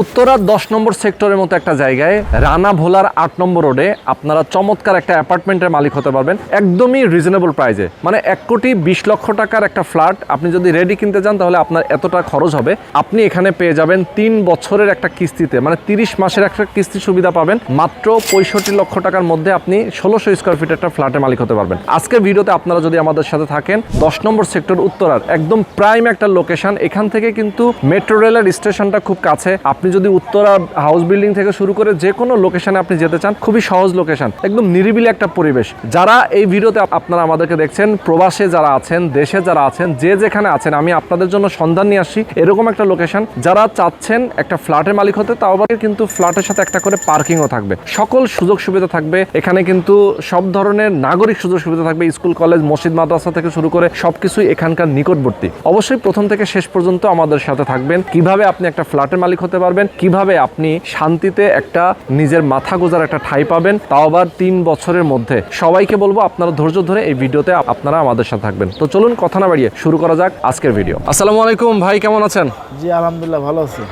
উত্তরার দশ নম্বর সেক্টরের মতো একটা জায়গায়, রানা ভোলার আট নম্বর রোডে আপনারা চমৎকার একটা অ্যাপার্টমেন্টের মালিক হতে পারবেন, একদমই রিজনেবল প্রাইজে মানে এক কোটি বিশ লক্ষ টাকার একটা ফ্ল্যাট আপনি যদি রেডি কিনতে যান তাহলে আপনার এতটা খরচ হবে। আপনি এখানে পেয়ে যাবেন তিন বছরের একটা কিস্তিতে মানে তিরিশ মাসের একটা কিস্তি সুবিধা পাবেন। মাত্র পঁয়ষট্টি লক্ষ টাকার মধ্যে আপনি ষোলোশো স্কোয়ার ফিট একটা ফ্ল্যাটের মালিক হতে পারবেন। আজকের ভিডিওতে আপনারা যদি আমাদের সাথে থাকেন, দশ নম্বর সেক্টর উত্তরার, একদম প্রাইম একটা লোকেশন এখান থেকে কিন্তু মেট্রো রেলের স্টেশনটা খুব কাছে। আপনি যদি উত্তরা হাউস বিল্ডিং থেকে শুরু করে যে কোনো লোকেশনে আপনি যেতে চান, খুবই সহজ লোকেশন একদম নিরিবিলি একটা পরিবেশ। যারা এই ভিডিওতে আপনারা আমাদেরকে দেখছেন, প্রবাসে যারা আছেন, দেশে যারা আছেন, যে যেখানে আছেন, আমি আপনাদের জন্য সন্ধান নিয়ে আসছি এরকম একটা লোকেশন যারা চাচ্ছেন একটা ফ্ল্যাটের মালিক হতে, তাও আবার কিন্তু ফ্ল্যাটের সাথে একটা করে পার্কিংও থাকবে। সকল সুযোগ সুবিধা থাকবে। এখানে কিন্তু সব ধরনের নাগরিক সুযোগ সুবিধা থাকবে। স্কুল, কলেজ, মসজিদ, মাদ্রাসা থেকে শুরু করে সবকিছুই এখানকার নিকটবর্তী। অবশ্যই প্রথম থেকে শেষ পর্যন্ত আমাদের সাথে থাকবেন। কীভাবে আপনি একটা ফ্ল্যাটের মালিক হতে পারবেন কীভাবে আপনি শান্তিতে একটা নিজের মাথা গোজার একটা ঠাই পাবেন তাও আবার তিন বছরের মধ্যে। সবাইকে বলব আপনারা ধৈর্য ধরে এই ভিডিওতে আপনারা আমাদের সাথে থাকবেন। তো চলুন কথা না বাড়িয়ে শুরু করা যাক আজকের ভিডিও। আসসালামু আলাইকুম ভাই কেমন আছেন? জি আলহামদুলিল্লাহ ভালো আছি।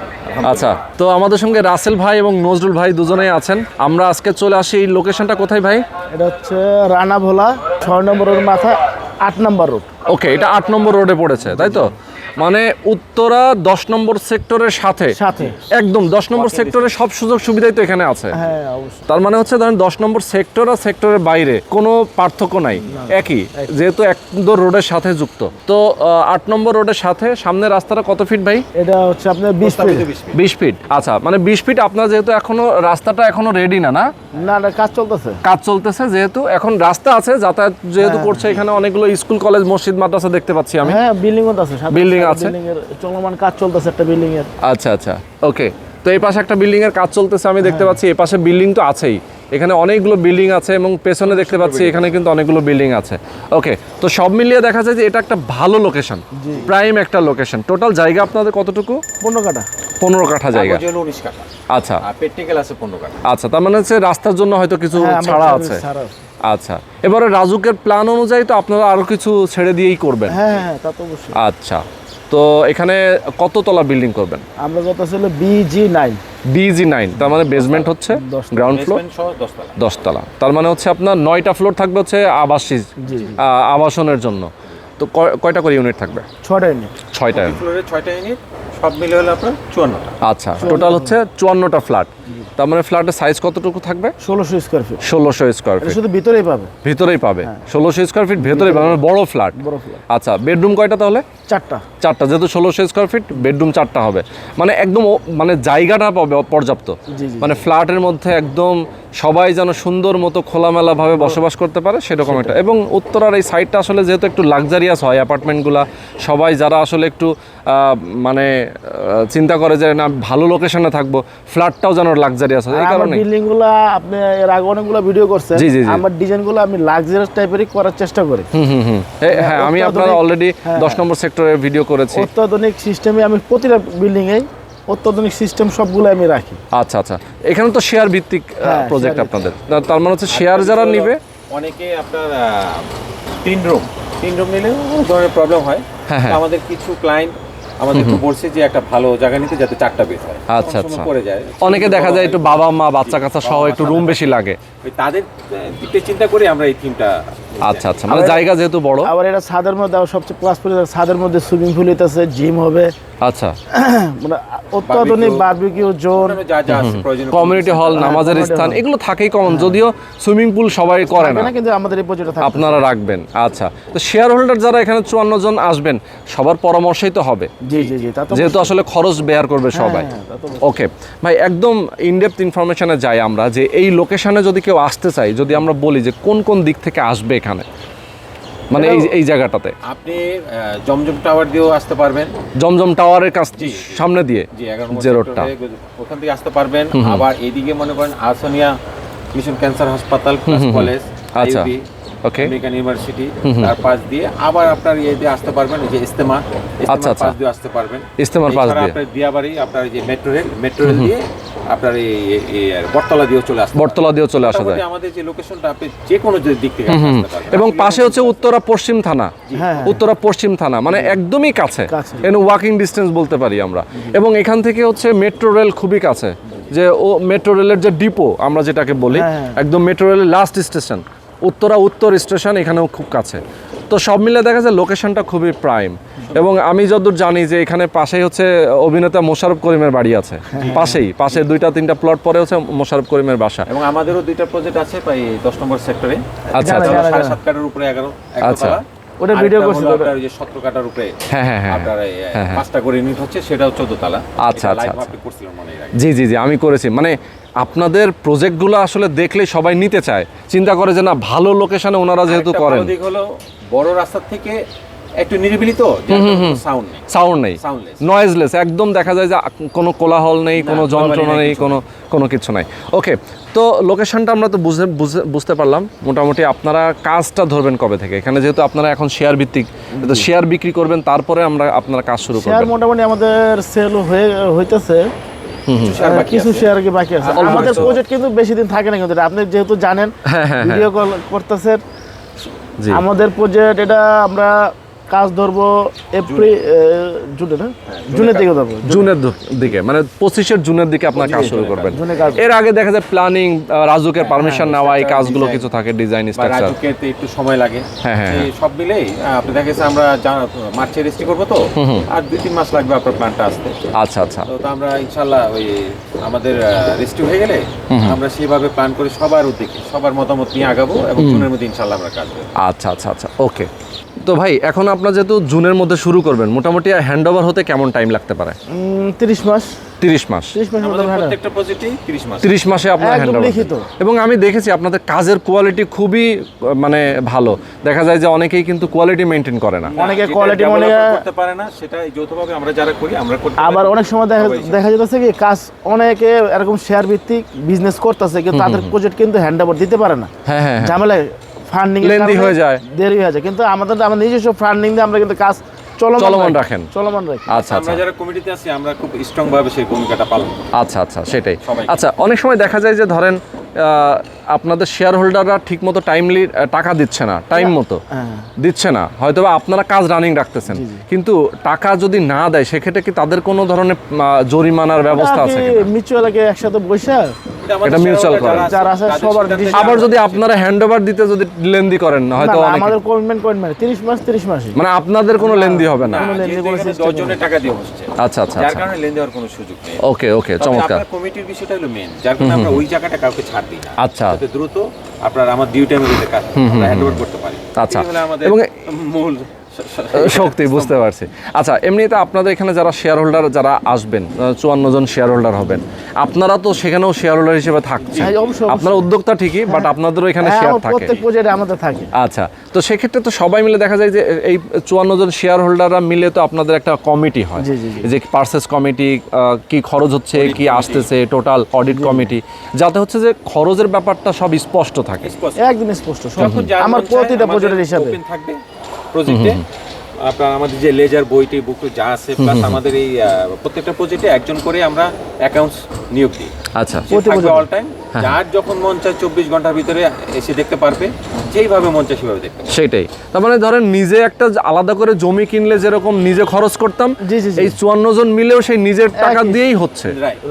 আচ্ছা তো আমাদের সঙ্গে রাসেল ভাই এবং নজরুল ভাই দুজনেই আছেন। আমরা আজকে চলে আসি এই লোকেশনটা কোথায় ভাই? এটা হচ্ছে রানা ভোলা ছয় নম্বরের মাথা আট নম্বর রোড। ওকে এটা আট নম্বর রোডে পড়েছে তাই তো? মানে উত্তরা দশ নম্বর সেক্টরের সাথে। সাথে। একদম দশ নম্বর সেক্টরের সব সুযোগ সুবিধাই তো এখানে আছে। হ্যাঁ তার মানে হচ্ছে ধরেন দশ নম্বর সেক্টর আর সেক্টরের বাইরে কোনো পার্থক্য নাই। একই যেহেতু একদম রোডের সাথে যুক্ত। তো আট নম্বর রোডের সাথে সামনের রাস্তাটা কত ফিট ভাই? এটা হচ্ছে আপনার বিশ ফিট বিশ ফিট আচ্ছা মানে বিশ ফিট আপনার যেহেতু এখনও রাস্তাটা এখনও রেডি না না? না না কাজ চলতেছে। কাজ চলতেছে যেহেতু এখন রাস্তা আছে যাতায়াত যেহেতু করছে এখানে অনেকগুলো স্কুল কলেজ মসজিদ মাদ্রাসা দেখতে পাচ্ছি আমি। হ্যাঁ বিল্ডিং আছে সাথে আছে? এর চলমান কাজ চলতেছে একটা বিল্ডিং এর আচ্ছা আচ্ছা। ওকে তো এই পাশে একটা বিল্ডিং এর কাজ চলতেছে আমি দেখতে পাচ্ছি এই পাশে বিল্ডিং তো আছেই। এখানে অনেকগুলো বিল্ডিং আছে এবং পেছনে দেখতে পাচ্ছি এখানে কিন্তু অনেকগুলো বিল্ডিং আছে। ওকে তো সব মিলিয়ে দেখা যায় যে এটা একটা ভালো লোকেশন প্রাইম একটা লোকেশন টোটাল জায়গা আপনাদের কতটুকু? পনেরো কাটা পনেরো কাঠা জায়গা। উনিশ কাঠা। আচ্ছা। আছে পনেরো কাঠা। আচ্ছা তার মানে হচ্ছে রাস্তার জন্য হয়তো কিছু হ্যাঁ, ছাড়া আছে। আচ্ছা এবারে রাজুকের প্ল্যান অনুযায়ী তো আপনারা আরও কিছু ছেড়ে দিয়েই করবেন। হ্যাঁ হ্যাঁ তা তো অবশ্যই। আচ্ছা। তো এখানে কততলা বিল্ডিং করবেন? আমরা যত ছিল বিজি নাইন বিজি নাইন তার মানে বেসমেন্ট হচ্ছে গ্রাউন্ড ফ্লোর দশতলা তার মানে হচ্ছে আপনার নয়টা ফ্লোর থাকবে হচ্ছে আবাসিক আবাসনের জন্য। তো কয়- কয়টা করে ইউনিট থাকবে? ছয়টা ইউনিট ছয়টা ফ্লোরে ছয়টা ইউনিট সব মিলে হলো আপনার চুয়ান্নটা। আচ্ছা টোটাল হচ্ছে চুয়ান্নটা ফ্ল্যাট তার মানে ফ্ল্যাটের সাইজ কতটুকু থাকবে? ষোলোশো স্কোয়ার ফিট ষোলোশো স্কোয়ার ফিট শুধু ভিতরেই পাবে। ভিতরেই পাবে। ষোলোশো স্কোয়ার ফিট ভেতরেই পাবে মানে বড় ফ্ল্যাট বড় ফ্ল্যাট আচ্ছা বেডরুম কয়টা তাহলে? চারটা। চারটা যেহেতু ষোলোশো স্কোয়ার ফিট বেডরুম চারটা হবে। মানে একদম মানে জায়গাটা পাবে পর্যাপ্ত। মানে ফ্ল্যাটের মধ্যে একদম সবাই যেন সুন্দর মতো খোলামেলাভাবে বসবাস করতে পারে সেরকম একটা। এবং উত্তরার এই সাইডটা আসলে যেহেতু একটু লাক্সারিয়াস হয় অ্যাপার্টমেন্টগুলা সবাই যারা আসলে একটু মানে চিন্তা করে যে না ভালো লোকেশনে থাকব ফ্ল্যাটটাও যেন লাক্সারিয়াস হয় এই কারণে বিল্ডিংগুলা আপনি এর আগে অনেকগুলো ভিডিও করছেন জি, জি, জি। আমার ডিজাইনগুলো আমি লাক্সারিয়াস টাইপেরই করার চেষ্টা করি। হুম হুম হুম। হ্যাঁ আমি আপনারা অলরেডি হ্যাঁ। দশ নম্বর সেক্টরে ভিডিও করেছি। অত্যাধুনিক সিস্টেমে আমি প্রতিটা বিল্ডিং এ অত্যাধুনিক সিস্টেম সবগুলো আমি রাখি। আচ্ছা আচ্ছা। এখানে তো শেয়ার ভিত্তিক হ্যাঁ, প্রজেক্ট আপনাদের। তার মানে হচ্ছে শেয়ার যারা নিবে অনেকে আপনার তিন রুম তিন রুম নিলে ধরনের প্রবলেম হয়। হ্যাঁ, হ্যাঁ। আমাদের কিছু ক্লায়েন্ট আমাদেরকে বলছে যে একটা ভালো জায়গা নিতে যাতে চারটা বেড হয়। আচ্ছা, আচ্ছা। পড়ে যায়। অনেকে দেখা যায় একটু বাবা মা বাচ্চা কাচ্চা সহ একটু রুম বেশি লাগে। তাদের দিকটা চিন্তা করে আমরা এই থিমটা আচ্ছা আচ্ছা। মানে জায়গা যেহেতু বড়। আবার এটা ছাদের মধ্যে সবচেয়ে প্লাস পয়েন্ট ছাদের মধ্যে সুইমিং পুল আছে জিম হবে আচ্ছা। মানে অত্যাধুনিক বারবিকিউ জোন কমিউনিটি হল নামাজের স্থান এগুলো থাকেই কমন যদিও সুইমিং পুল সবাই করে না। কিন্তু আমাদের এই থাকে। আপনারা রাখবেন আচ্ছা। তো শেয়ার হোল্ডার যারা এখানে চুয়ান্ন জন আসবেন সবার পরামর্শই তো হবে। জি জি জি যেহেতু আসলে খরচ বেয়ার করবে সবাই। হ্যাঁ, তো ওকে ভাই একদম ইনডেপথ ইনফরমেশনে যাই আমরা যে এই লোকেশনে যদি কেউ আসতে চাই যদি আমরা বলি যে কোন কোন দিক থেকে আসবে এখানে মানে এই এই জায়গাটাতে। আপনি জমজম টাওয়ার দিয়েও আসতে পারবেন। জমজম টাওয়ারের কাছ সামনে দিয়ে যে রোডটা ওখান থেকে আসতে পারবেন। আবার এদিকে মনে করেন আসনিয়া মিশন ক্যান্সার হাসপাতাল কলেজ আচ্ছা। আমেরিকান ইউনিভার্সিটি তার পাশ দিয়ে আবার আপনার ইয়ে দিয়ে আসতে পারবেন যে ইস্তেমা আচ্ছা, আচ্ছা। পাশ দিয়ে আসতে পারবেন। ইস্তেমার পাশ দিয়ে। আপনার দিয়াবাড়ি আপনার যে মেট্রো রেল মেট্রো রেল দিয়ে আপনার এই বটতলা দিয়েও চলে আসতে বটতলা দিয়েও চলে আসা যায়। আমাদের যে লোকেশনটা আপনি যে কোনো যে দিক থেকে আপনি আসতে পারবেন। এবং পাশে হচ্ছে উত্তরা পশ্চিম থানা। হ্যাঁ উত্তরা পশ্চিম থানা মানে একদমই কাছে। কাছে। এন ওয়াকিং ডিস্টেন্স বলতে পারি আমরা। এবং এখান থেকে হচ্ছে মেট্রো রেল খুবই কাছে। যে ও মেট্রো রেলের যে ডিপো আমরা যেটাকে বলি হ্যাঁ। একদম মেট্রো রেলের লাস্ট স্টেশন উত্তরা উত্তর স্টেশন এখানেও খুব কাছে। তো সব মিলে দেখা যায় লোকেশনটা খুবই প্রাইম এবং আমি যতদূর জানি যে এখানে পাশেই হচ্ছে অভিনেতা মোশারফ করিমের বাড়ি আছে। পাশেই পাশে দুইটা তিনটা প্লট পরে হচ্ছে মোশারফ করিমের বাসা। এবং আমাদেরও দুইটা প্রজেক্ট আছে প্রায় দশ নম্বর সেক্টরে আচ্ছা আচ্ছা। সাড়ে সাত কাটার উপরে এগারো আচ্ছা। ওটা হলো করছিল, আপনার ওই যে সতেরো কাটার উপরে। হ্যাঁ হ্যাঁ হ্যাঁ। আপনার এই, হ্যাঁ, হ্যাঁ। পাঁচটা করে ইউনিট হচ্ছে সেটাও চোদ্দ তালা। আচ্ছা, আচ্ছা, আচ্ছা। আপনি করছিলেন মনে হয়। জি জি জি আমি করেছি। মানে আপনাদের প্রজেক্টগুলো আসলে দেখলে সবাই নিতে চায়। চিন্তা করে যে না ভালো লোকেশনে ওনারা যেহেতু করেন। হলো বড় রাস্তা থেকে একটু নিরিবিলি তো সাউন্ড নেই। সাউন্ড নেই। নয়েজলেস একদম দেখা যায় যে কোনো কোলাহল নেই কোনো যন্ত্রণা নেই, কোনো কোনো কিছু নাই। ওকে তো লোকেশনটা আমরা তো বুঝে বুঝে- বুঝতে পারলাম। মোটামুটি আপনারা কাজটা ধরবেন কবে থেকে? এখানে যেহেতু আপনারা এখন শেয়ার ভিত্তিক তো শেয়ার বিক্রি করবেন তারপরে আমরা আপনারা কাজ শুরু করবেন। মোটামুটি আমাদের সেল হয়ে হইতেছে। কিছু। শেয়ার কি বাকি আছে? আমাদের। প্রজেক্ট কিন্তু বেশি দিন থাকে না কিন্তু আপনি যেহেতু জানেন হ্যাঁ, হ্যাঁ, ভিডিও কল করতেছেন জি। আমাদের প্রজেক্ট এটা আমরা কাজ ধরবো এপ্রিল জুনে। না? হ্যাঁ, জুনের দিকে ধরবো। জুনের দিকে মানে পঁচিশের জুনের দিকে আপনার কাজ শুরু করবেন। এর আগে দেখা যায় প্ল্যানিং রাজুকের পারমিশন নেওয়া এই কাজগুলো কিছু থাকে ডিজাইন স্ট্রাকচার রাজুকে একটু সময় লাগে। হ্যাঁ, হ্যাঁ, সব মিলেই আপনি আমরা মার্চে রেজিস্ট্রি করব তো আর দুই তিন মাস লাগবে আপনার প্ল্যানটা আসতে। আচ্ছা আচ্ছা। তো আমরা ইনশাল্লাহ ওই আমাদের রেজিস্ট্রি হয়ে গেলে আমরা সেভাবে প্ল্যান করে সবার উদ্যোগে সবার মতামত নিয়ে আগাবো এবং জুনের মধ্যে ইনশাল্লাহ আমরা কাজ করব। আচ্ছা আচ্ছা আচ্ছা। ওকে তো ভাই এখন আপনার যেহেতু জুনের মধ্যে শুরু করবেন মোটামুটি হ্যান্ড ওভার হতে কেমন টাইম লাগতে পারে? তিরিশ মাস। তিরিশ মাস। তিরিশ মাস। আপনার হ্যান্ড ওভার লিখিত। এবং আমি দেখেছি আপনাদের কাজের কোয়ালিটি খুবই মানে ভালো। দেখা যায় যে অনেকেই কিন্তু কোয়ালিটি মেনটেন করে না। অনেকে developer মনে- করতে পারে না সেটা যৌথভাবে আমরা যারা করি আমরা আবার অনেক সময় দেখা দেখা যেতেছে কি কাজ অনেকে এরকম শেয়ার ভিত্তিক বিজনেস করতেছে কিন্তু তাদের প্রজেক্ট কিন্তু হ্যান্ড ওভার দিতে পারে না। হ্যাঁ হ্যাঁ হ্যাঁ। ফান্ডিং লেন্দি হয়ে যায়। দেরি হয়ে যায়। কিন্তু আমাদের আমার নিজস্ব ফান্ডিং দিয়ে আমরা কিন্তু কাজ চলমান চলমান রাখেন। চলমান রাখেন আচ্ছা আমরা আচ্ছা যারা কমিটিতে আছি আমরা খুব স্ট্রং ভাবে সেই ভূমিকাটা পালন আচ্ছা আচ্ছা সেটাই। আচ্ছা অনেক সময় দেখা যায় যে ধরেন আহ, আপনাদের শেয়ার হোল্ডাররা ঠিক মতো টাইমলি টাকা দিচ্ছে না টাইম মতো। হ্যাঁ। দিচ্ছে না। হয়তো আপনারা কাজ রানিং রাখতেছেন। কিন্তু টাকা যদি না দেয় সেক্ষেত্রে কি তাদের কোনো ধরনের জরিমানার ব্যবস্থা আছে কিনা? মিউচুয়ালকে একসাথে বসে এটা আছে সবার আবার যদি আপনারা হ্যান্ড ওভার দিতে যদি লেন্দি করেন না, অনেকে আমাদের কমিটমেন্ট কমিটমেন্ট তিরিশ মাস তিরিশ মাসই। মানে আপনাদের কোনো লেন্দি হবে না। জনের টাকা দিয়ে বসছে। আচ্ছা আচ্ছা যার আচ্ছা। কারণে লেন দেওয়ার কোনো সুযোগ নেই। ওকে ওকে চমৎকার। আপনার কমিটির বিষয়টা হলো মেন যার কারণে আমরা ওই জায়গাটা কাউকে ছাড় দিই না। আচ্ছা। যাতে দ্রুত আপনার আমার ডিউ টাইমের মধ্যে কাজ হ্যান্ড করতে পারি আচ্ছা। আমাদের এবং- মূল শক্তি বুঝতে পারছি। আচ্ছা এমনিতে আপনাদের এখানে যারা শেয়ার হোল্ডার যারা আসবেন চুয়ান্ন জন শেয়ার হোল্ডার হবেন আপনারা তো সেখানেও শেয়ার হোল্ডার হিসেবে থাকছেন। হ্যাঁ। আপনারা উদ্যোক্তা ঠিকই বাট আপনাদেরও এখানে হ্যাঁ, শেয়ার থাকে। আমাদের থাকে। আচ্ছা তো সেক্ষেত্রে তো সবাই মিলে দেখা যায় যে এই চুয়ান্ন জন শেয়ার হোল্ডাররা মিলে তো আপনাদের একটা কমিটি হয়। যে পার্সেস কমিটি কি খরচ হচ্ছে কি আসতেছে টোটাল অডিট কমিটি যাতে হচ্ছে যে খরচের ব্যাপারটা সব স্পষ্ট থাকে। একদিন স্পষ্ট আমার প্রতিটা প্রজেক্টের হিসাবে। থাকবে। প্রজেক্টে আপনার আমাদের যে লেজার বইটি বুক যা আছে প্লাস আমাদের এই আহ, প্রত্যেকটা প্রজেক্টে একজন করে আমরা অ্যাকাউন্টস নিয়োগ দিই। আচ্ছা। অল টাইম যার যখন মন চায় চব্বিশ ঘণ্টার ভিতরে এসে দেখতে পারবে যেইভাবে মন চায় সেভাবে দেখতে সেটাই। তার মানে ধরেন নিজে একটা আলাদা করে জমি কিনলে যেরকম নিজে খরচ করতাম। এই চুয়ান্ন জন মিলেও সেই নিজের টাকা দিয়েই হচ্ছে।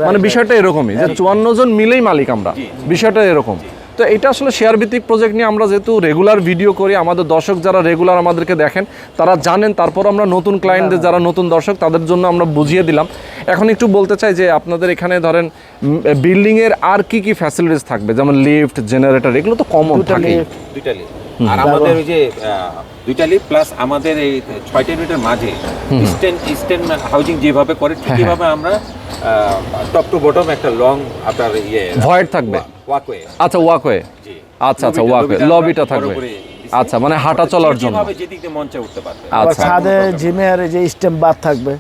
মানে বিষয়টা এরকমই যে চুয়ান্ন জন মিলেই মালিক আমরা। বিষয়টা এরকম। তো এটা আসলে শেয়ার ভিত্তিক প্রজেক্ট নিয়ে আমরা যেহেতু রেগুলার ভিডিও করি আমাদের দর্শক যারা রেগুলার আমাদেরকে দেখেন তারা জানেন তারপর আমরা নতুন ক্লায়েন্টদের যারা নতুন দর্শক তাদের জন্য আমরা বুঝিয়ে দিলাম। এখন একটু বলতে চাই যে আপনাদের এখানে ধরেন বিল্ডিংয়ের আর কি কি ফ্যাসিলিটিস থাকবে? যেমন লিফট জেনারেটর এগুলো তো কমন থাকে দুইটা লিফট আর আমাদের ওই যে দুইটা লিফট প্লাস আমাদের এই ছয়টা লিফটের মাঝে ইস্টার্ন ইস্টার্ন হাউজিং যেভাবে করে হ্যাঁ, ঠিক যেভাবে আমরা টপ টু বটম একটা লং আপনার ইয়ে ভয়েড থাকবে? ওয়াকওয়ে আচ্ছা ওয়াকওয়ে জি। আচ্ছা আচ্ছা ওয়াকওয়ে লবিটা থাকবে। আচ্ছা মানে হাঁটা চলার জন্য। যেভাবে যেদিক মঞ্চে উঠতে পারবে। আচ্ছা। ছাদে জিমের যে স্টেম বাদ থাকবে।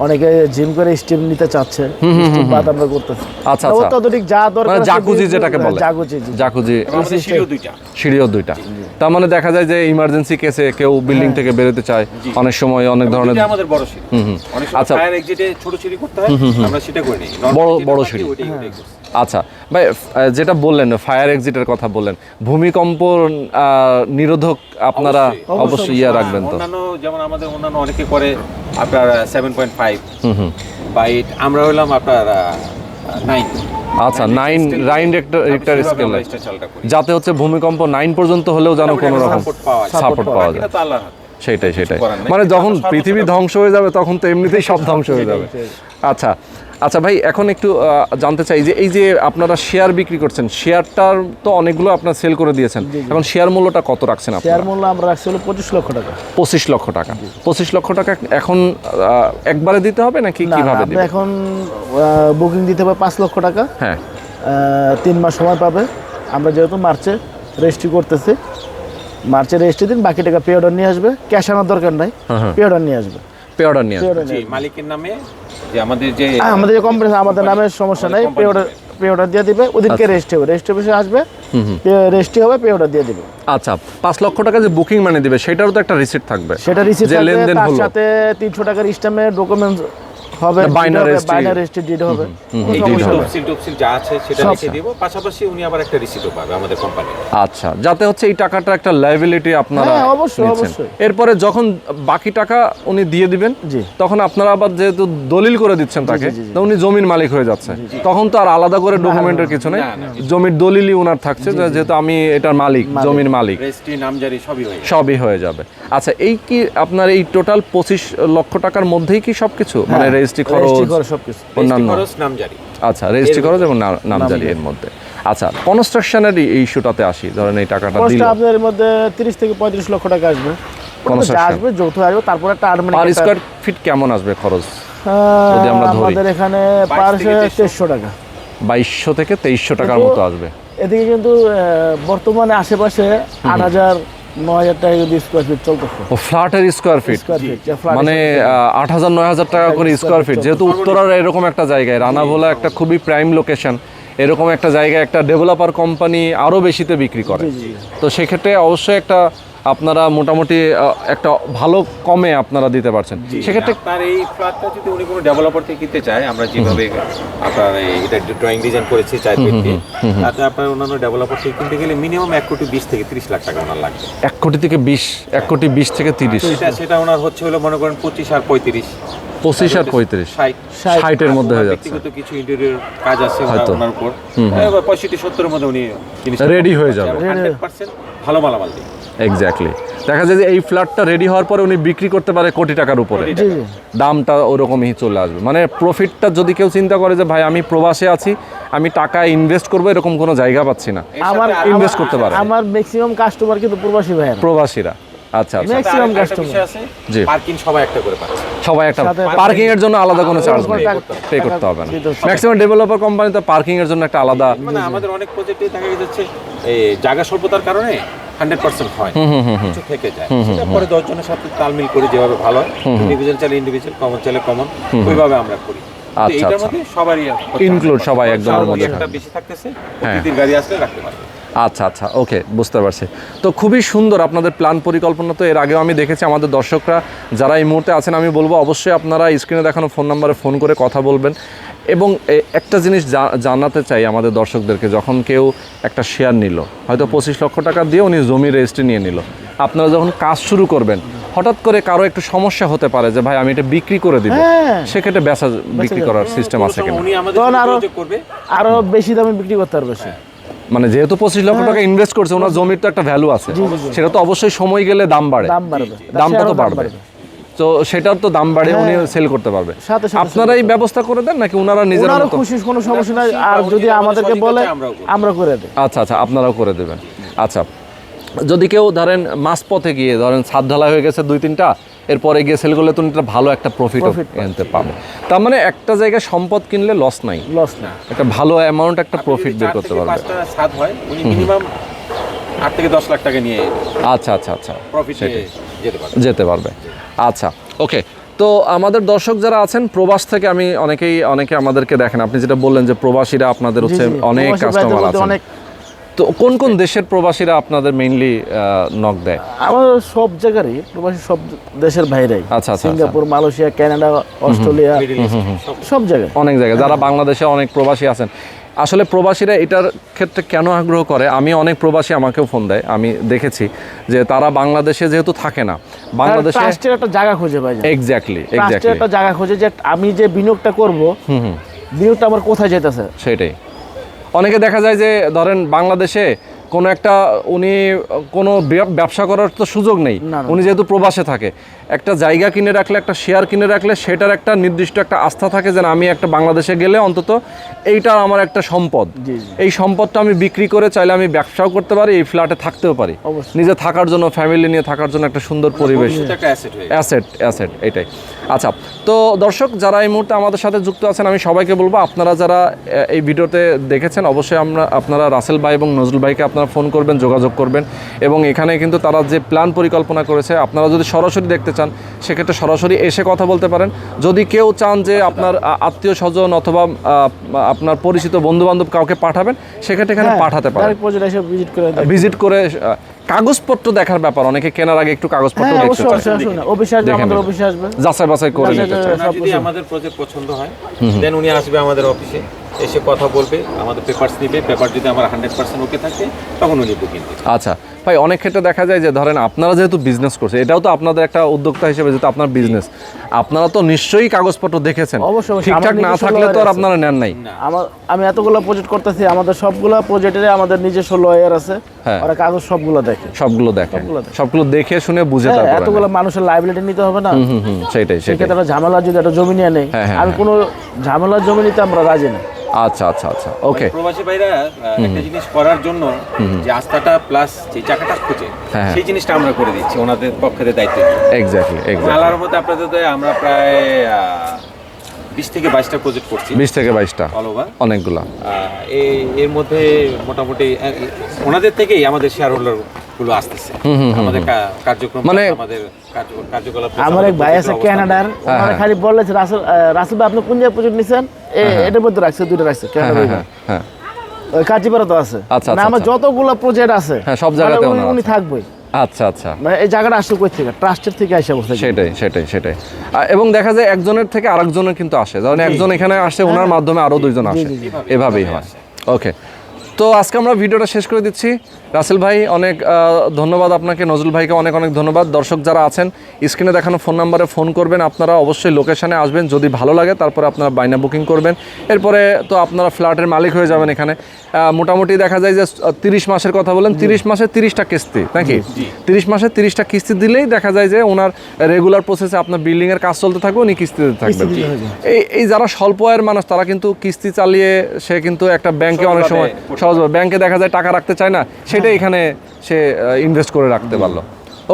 অনেকে জিম করে স্টিম নিতে চাচ্ছে স্টিম বাদ আমরা করতেছি। আচ্ছা, আচ্ছা। অত্যাধুনিক যা দরকার মানে জাকুজি যেটাকে বলে। জাকুজি জাকুজি সিঁড়িও দুইটা। সিঁড়িও দুইটা। তার মানে দেখা যায় যে ইমার্জেন্সি কেসে কেউ বিল্ডিং থেকে বেরোতে চায় অনেক সময় অনেক ধরনের আমাদের বড় সিঁড়ি। অনেক আচ্ছা। ফায়ার এক্সিটে ছোট সিঁড়ি করতে হয় আমরা সেটা করে বড়- বড় সিঁড়ি। করছি। আচ্ছা। ভাই যেটা বললেন ফায়ার এক্সিটের কথা বললেন ভূমিকম্প নিরোধক আপনারা অবশ্যই। অবশ্যই ইয়ে রাখবেন তো। অন্যান্য যেমন আমাদের অন্যান্য অনেকে করে আপনার সেভেন পয়েন্ট ফাইভ বা এইট আমরা হলাম আপনার নাইন আচ্ছা নাইন রাইন রেক্টার স্কেল যাতে হচ্ছে ভূমিকম্প নাইন পর্যন্ত হলেও যেন কোনো রকম সাপোর্ট পাওয়া যায়। সেটাই সেটাই। মানে যখন পৃথিবী ধ্বংস হয়ে যাবে তখন তো এমনিতেই সব ধ্বংস হয়ে যাবে। আচ্ছা আচ্ছা ভাই এখন একটু জানতে চাই যে এই যে আপনারা শেয়ার বিক্রি করছেন শেয়ারটার তো অনেকগুলো আপনার সেল করে দিয়েছেন। এখন শেয়ার মূল্যটা কত রাখছেন শেয়ার মূল্য আমরা রাখছি হলো পঁচিশ লক্ষ টাকা। পঁচিশ লক্ষ টাকা। পঁচিশ লক্ষ টাকা এখন একবারে দিতে হবে নাকি না কীভাবে এখন বুকিং দিতে হবে পাঁচ লক্ষ টাকা। হ্যাঁ। তিন মাস সময় পাবে। আমরা যেহেতু মার্চে রেজিস্ট্রি করতেছি মার্চে রেজিস্ট্রি দিন বাকি টাকা পে অর্ডার নিয়ে আসবে। ক্যাশ আনার দরকার নাই পে অর্ডার নিয়ে আসবে। পে অর্ডার নিয়ে মালিকের নামে যে আমাদের যে হ্যাঁ, আমাদের যে কোম্পানি আমাদের নামে সমস্যা নাই পে অর্ডার পে অর্ডার দিয়ে দিবে ওদিনকে রেজিস্ট্রি হবে রেজিস্ট্রি অফিসে আসবে রেজিস্ট্রি হবে পে অর্ডার দিয়ে দিবে। আচ্ছা পাঁচ লক্ষ টাকা যে বুকিং মানে দিবে সেটারও তো একটা রিসিপ্ট থাকবে। সেটা রিসিট থাকবে তার সাথে তিনশো টাকার স্ট্যাম্পের ডকুমেন্টস হবে। বাইনারি ডিড হবে যা আছে সেটা লিখে দিব পাশাপাশি উনি আবার একটা পাবে আমাদের কোম্পানি আচ্ছা যাতে হচ্ছে এই টাকাটা একটা লাইবিলিটি আপনারা হ্যাঁ, অবশ্যই, অবশ্যই। এরপরে যখন বাকি টাকা উনি দিয়ে দিবেন তখন আপনারা আবার যেহেতু দলিল করে দিচ্ছেন তাকে তো উনি জমির মালিক হয়ে যাচ্ছে। তখন তো আর আলাদা করে ডকুমেন্টের কিছু নেই। জমির দলিলই উনার থাকছে যেহেতু আমি এটার মালিক জমির মালিক। রেজিস্ট্রি নামজারি সবই হয়ে সবই হয়ে যাবে। আচ্ছা এই কি আপনার এই টোটাল পঁচিশ লক্ষ টাকার মধ্যেই কি সবকিছু? মানে রেজিস্ট্রি খরচ সবকিছু। অন্যান্য। আচ্ছা রেজিস্ট্রি খরচ এবং নাম- নামজারি। এর মধ্যে। আচ্ছা কনস্ট্রাকশনের এই ইস্যুটাতে আসি ধরেন এই টাকাটা দিল। আপনার মধ্যে তিরিশ থেকে পঁয়ত্রিশ লক্ষ টাকা আসবে। Construction। আসবে যৌথ আসবে তারপরে একটা আর্মেনিক পার স্কোয়ার ফিট কেমন আসবে খরচ? যদি আমরা ধরি। আমাদের এখানে পার থেকে তেইশশো। তেইশশো টাকা। বাইশশো থেকে তেইশশো টাকার মতো আসবে। এদিকে কিন্তু আহ, বর্তমানে আশেপাশে আট টাকা যদি স্কোয়ার ফিট চলতেছে। ও ফ্ল্যাটের স্কোয়ার মানে টাকা করে স্কোয়ার ফিট যেহেতু উত্তরার এরকম একটা জায়গায় রানাভোলা একটা খুবই প্রাইম লোকেশন এরকম একটা জায়গায় একটা ডেভেলপার কোম্পানি আরও বেশিতে বিক্রি করে। তো সেক্ষেত্রে অবশ্যই একটা আপনারা মোটামুটি একটা ভালো কমে আপনারা দিতে পারছেন। সেক্ষেত্রে আপনার এই ফ্ল্যাটটা যদি উনি কোনো ডেভেলপার থেকে কিনতে চায় আমরা যেভাবে আপনার এটা ড্রয়িং ডিজাইন করেছি চার ফিট দিয়ে তাতে আপনার অন্যান্য ডেভেলপার থেকে কিনতে গেলে মিনিমাম এক কোটি বিশ থেকে তিরিশ লাখ টাকা ওনার লাগবে। এক কোটি থেকে বিশ এক কোটি বিশ থেকে তিরিশ। সেটা ওনার হচ্ছে হলো মনে করেন পঁচিশ আর পঁয়ত্রিশ। পঁচিশ আর পঁয়ত্রিশ। ষাট। ষাট। ষাটের মধ্যে হয়ে যাচ্ছে। কিছু ইন্টেরিয়র কাজ আছে হয়তো। পঁয়ষট্টি সত্তরের মধ্যে উনি Ready হয়ে যাবে। ভালো মালামাল দিই। এক্স্যাক্টলি দেখা যায় যে এই ফ্ল্যাটটা রেডি হওয়ার পরে উনি বিক্রি করতে পারে কোটি টাকার উপরে। দামটা ওরকমই চলে আসবে। মানে প্রফিটটা যদি কেউ চিন্তা করে যে ভাই আমি প্রবাসে আছি আমি টাকা ইনভেস্ট করব এরকম কোনো জায়গা পাচ্ছি না। আমার ইনভেস্ট করতে পারে। আমার ম্যাক্সিমাম কাস্টমার কিন্তু প্রবাসী ভাই প্রবাসীরা। আচ্ছা আচ্ছা। Customer। বিষয় আছে জি। পার্কিং সবাই একটা করে পাচ্ছে। সবাই একটা পার্কিং এর জন্য আলাদা কোনো চার্জ নেই। পে করতে হবে না। ম্যাক্সিমাম ডেভেলপার কোম্পানিতে পার্কিং এর জন্য একটা আলাদা মানে আমাদের অনেক প্রজেক্টে দেখা যাচ্ছে এই জায়গা স্বল্পতার কারণে হান্ড্রেড পার্সেন্ট হয় কিছু থেকে যায়। সেটা পরে দশজনের সাথে তালমিল করে যেভাবে ভালো হয়। ইন্ডিভিজুয়াল চাইলে ইন্ডিভিজুয়াল কমন চাইলে কমন ওইভাবে আমরা করি। তো আচ্ছা, আচ্ছা। সবারই Include সবাই একটা বেশি থাকতেছে প্রকৃতির গাড়ি আসলে রাখতে পারবে। আচ্ছা আচ্ছা ওকে বুঝতে পারছি। তো খুবই সুন্দর আপনাদের প্ল্যান পরিকল্পনা তো এর আগেও আমি দেখেছি আমাদের দর্শকরা যারা এই মুহূর্তে আছেন আমি বলব অবশ্যই আপনারা স্ক্রিনে দেখানো ফোন নাম্বারে ফোন করে কথা বলবেন। এবং একটা জিনিস জানাতে চাই আমাদের দর্শকদেরকে যখন কেউ একটা শেয়ার নিল হয়তো পঁচিশ লক্ষ টাকা দিয়ে উনি জমি রেজিস্ট্রি নিয়ে নিল। আপনারা যখন কাজ শুরু করবেন হঠাৎ করে কারও একটু সমস্যা হতে পারে যে ভাই আমি এটা বিক্রি করে দিব। হ্যাঁ। সেক্ষেত্রে বেচা বিক্রি করার সিস্টেম আছে কিনা তখন আরো- আরও বেশি দামে বিক্রি করতে পারবে সে। মানে যেহেতু পঁচিশ লক্ষ টাকা ইনভেস্ট করছে ওনার জমির তো একটা ভ্যালু আছে। সেটা তো অবশ্যই সময় গেলে দাম বাড়ে। দাম বাড়বে। দামটা তো বাড়বে। তো সেটার তো দাম বাড়ে উনি সেল করতে পারবে। সাথে সাথে আপনারা এই ব্যবস্থা করে দেন নাকি ওনারা নিজের মতো খুশি কোনো সমস্যা নাই আর যদি আমাদেরকে বলে। আমরা করে দিই আচ্ছা আচ্ছা আপনারাও করে দেবেন। আচ্ছা যদি কেউ ধরেন মাছ পথে গিয়ে ধরেন ছাদ ঢালাই হয়ে গেছে দুই তিনটা এরপরে গিয়ে সেল করলে তো একটা ভালো একটা প্রফিট এনতে পাবে। তার মানে একটা জায়গায় সম্পদ কিনলে লস নাই। লস না। একটা ভালো অ্যামাউন্ট একটা প্রফিট বের করতে থেকে পারবে। পাঁচটা স্বাদ হয় উনি মিনিমাম আট থেকে দশ লাখ টাকা নিয়ে আচ্ছা আচ্ছা আচ্ছা। প্রফিট যেতে পারবে। আচ্ছা ওকে। তো আমাদের দর্শক যারা আছেন প্রবাস থেকে আমি অনেকেই অনেকে আমাদেরকে দেখেন। আপনি যেটা বললেন যে প্রবাসীরা আপনাদের হচ্ছে অনেক কাস্টমার আছেন। অনেক তো কোন কোন দেশের প্রবাসীরা আপনাদের মেইনলি নক দেয়? আমার সব জায়গারই প্রবাসী সব দেশের বাইরেই। আচ্ছা, আচ্ছা, সিঙ্গাপুর মালয়েশিয়া কানাডা অস্ট্রেলিয়া সব। সব জায়গায়। অনেক জায়গায়। যারা বাংলাদেশে অনেক প্রবাসী আছেন আসলে প্রবাসীরা এটার ক্ষেত্রে কেন আগ্রহ করে? আমি অনেক প্রবাসী আমাকেও ফোন দেয় আমি দেখেছি যে তারা বাংলাদেশে যেহেতু থাকে না বাংলাদেশে একটা জায়গা খুঁজে এক্স্যাক্টলি ট্রাস্টের এক্স্যাক্টলি একটা জায়গা খুঁজে যে আমি যে বিনিয়োগটা করব বিনিয়োগটা আমার কোথায় যেতেছে সেটাই। অনেকে দেখা যায় যে ধরেন বাংলাদেশে কোনো একটা উনি কোনো ব্যবসা করার তো সুযোগ নেই। উনি যেহেতু প্রবাসে থাকে। একটা জায়গা কিনে রাখলে একটা শেয়ার কিনে রাখলে সেটার একটা নির্দিষ্ট একটা আস্থা থাকে যে আমি একটা বাংলাদেশে গেলে অন্তত এইটা আমার একটা সম্পদ। এই সম্পদটা আমি বিক্রি করে চাইলে আমি ব্যবসাও করতে পারি এই ফ্ল্যাটে থাকতেও পারি। অবশ্যই। নিজে থাকার জন্য ফ্যামিলি নিয়ে থাকার জন্য একটা সুন্দর পরিবেশ। অ্যাসেট হয়ে অ্যাসেট অ্যাসেট এটাই। আচ্ছা তো দর্শক যারা এই মুহূর্তে আমাদের সাথে যুক্ত আছেন আমি সবাইকে বলব আপনারা যারা এই ভিডিওতে দেখেছেন অবশ্যই আমরা আপনারা রাসেল ভাই এবং নজরুল ভাইকে আপনারা ফোন করবেন যোগাযোগ করবেন এবং এখানে কিন্তু তারা যে প্ল্যান পরিকল্পনা করেছে আপনারা যদি সরাসরি দেখতে চান সেক্ষেত্রে সরাসরি এসে কথা বলতে পারেন। যদি কেউ চান যে আপনার আত্মীয় স্বজন অথবা আপনার পরিচিত বন্ধু বান্ধব কাউকে পাঠাবেন সেক্ষেত্রে এখানে হ্যাঁ, পাঠাতে পারেন। ভিজিট করে কাগজপত্র দেখার ব্যাপার অনেকে কেনার আগে একটু কাগজপত্র হ্যাঁ দেখতে যাচাই বাছাই করে আমাদের প্রজেক্ট পছন্দ হয় দেন উনি আসবে আমাদের অফিসে এসে কথা বলবে, আমাদের পেপার্স নিবে পেপার যদি আমার হান্ড্রেড পার্সেন্ট ওকে থাকে, তখন উনি বুকিং আচ্ছা ভাই অনেক ক্ষেত্রে দেখা যায় যে ধরেন আপনারা যেহেতু বিজনেস করছে এটাও তো আপনাদের একটা উদ্যোক্তা হিসেবে যেহেতু আপনার বিজনেস আপনারা তো নিশ্চয়ই কাগজপত্র দেখেছেন। অবশ্যই। ঠিকঠাক না থাকলে তো আর আপনারা নেন নাই। আমার আমি এতগুলো প্রজেক্ট করতেছি আমাদের সবগুলো প্রজেক্টের আমাদের নিজস্ব লয়ার আছে। হ্যাঁ। ওরা কাগজ সবগুলো দেখে। সবগুলো দেখে। সবগুলো দেখে। শুনে বুঝে হ্যাঁ, তারপরে এতগুলো মানুষের লাইবিলিটি নিতে হবে না। হুম হুম সেটাই সেটাই। সেক্ষেত্রে একটা ঝামেলা যদি একটা জমি নিয়ে নেই হ্যাঁ, হ্যাঁ, আমি কোনো ঝামেলার জমি নিতে আমরা রাজি না। আচ্ছা আচ্ছা আচ্ছা ওকে প্রবাসী ভাইরা একটা জিনিস করার জন্য যে আস্থাটা প্লাস যে টাকাটা খুঁজে হ্যাঁ। সেই জিনিসটা আমরা করে দিচ্ছি ওনাদের পক্ষে দায়িত্ব এক্স্যাক্টলি এক্স্যাক্টলি মধ্যে আপনাদের তো আমরা প্রায় বিশ থেকে বাইশটা প্রজেক্ট করছি। বিশ থেকে বাইশটা। অনেকগুলা। এর মধ্যে মোটামুটি ওনাদের থেকেই আমাদের শেয়ার হোল্ডারগুলো আসতেছে আমাদের কার্যক্রম মানে- আমাদের কার্যকলাপ আমার এক ভাই আছে ক্যানাডার হ্যাঁ, ওনারা খালি বললে যে, রাসেল আহ, রাসেল ভাই আপনি কোন জায়গায় প্রজেক্ট নিছেন? এটার মধ্যে রাখছে দুটো রাখছে হ্যাঁ। কাজিপাড়া তো আছে। আচ্ছা, না আচ্ছা, আমার আচ্ছা। যতগুলো প্রজেক্ট আছে হ্যাঁ, সব জায়গাতে মানে উনি- ওনার উনি। থাকবেই। আচ্ছা আচ্ছা। মানে এই জায়গাটা আসলে কই থেকে? ট্রাস্টের থেকে আসে বসে সেটাই সেটাই সেটাই। এবং দেখা যায় একজনের থেকে আরেকজনের কিন্তু আসে। যেমন একজন এখানে আসে ওনার মাধ্যমে আরও দুইজন আসে। এভাবেই হয়। ওকে তো আজকে আমরা ভিডিওটা শেষ করে দিচ্ছি। রাসেল ভাই অনেক ধন্যবাদ আপনাকে। নজরুল ভাইকে অনেক অনেক ধন্যবাদ। দর্শক যারা আছেন স্ক্রিনে দেখানো ফোন নাম্বারে ফোন করবেন। আপনারা অবশ্যই লোকেশানে আসবেন। যদি ভালো লাগে তারপরে আপনারা বাইনা বুকিং করবেন। এরপরে তো আপনারা ফ্ল্যাটের মালিক হয়ে যাবেন এখানে। মোটামুটি দেখা যায় যে তিরিশ মাসের কথা বলেন তিরিশ মাসে তিরিশটা কিস্তি নাকি? তিরিশ মাসে তিরিশটা কিস্তি দিলেই দেখা যায় যে ওনার রেগুলার প্রসেসে আপনার বিল্ডিংয়ের কাজ চলতে থাকবে উনি কিস্তি দিতে থাকবেন। এই এই যারা স্বল্প আয়ের মানুষ তারা কিন্তু কিস্তি চালিয়ে সে কিন্তু একটা ব্যাংকে অনেক সময় সহজভাবে ব্যাংকে দেখা যায় টাকা রাখতে চায় না। সেটা এখানে সে ইনভেস্ট করে রাখতে পারল।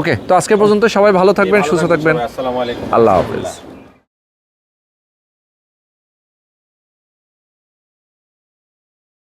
ওকে তো আজকে পর্যন্ত সবাই ভালো থাকবেন সুস্থ থাকবেন আল্লাহ হাফেজ।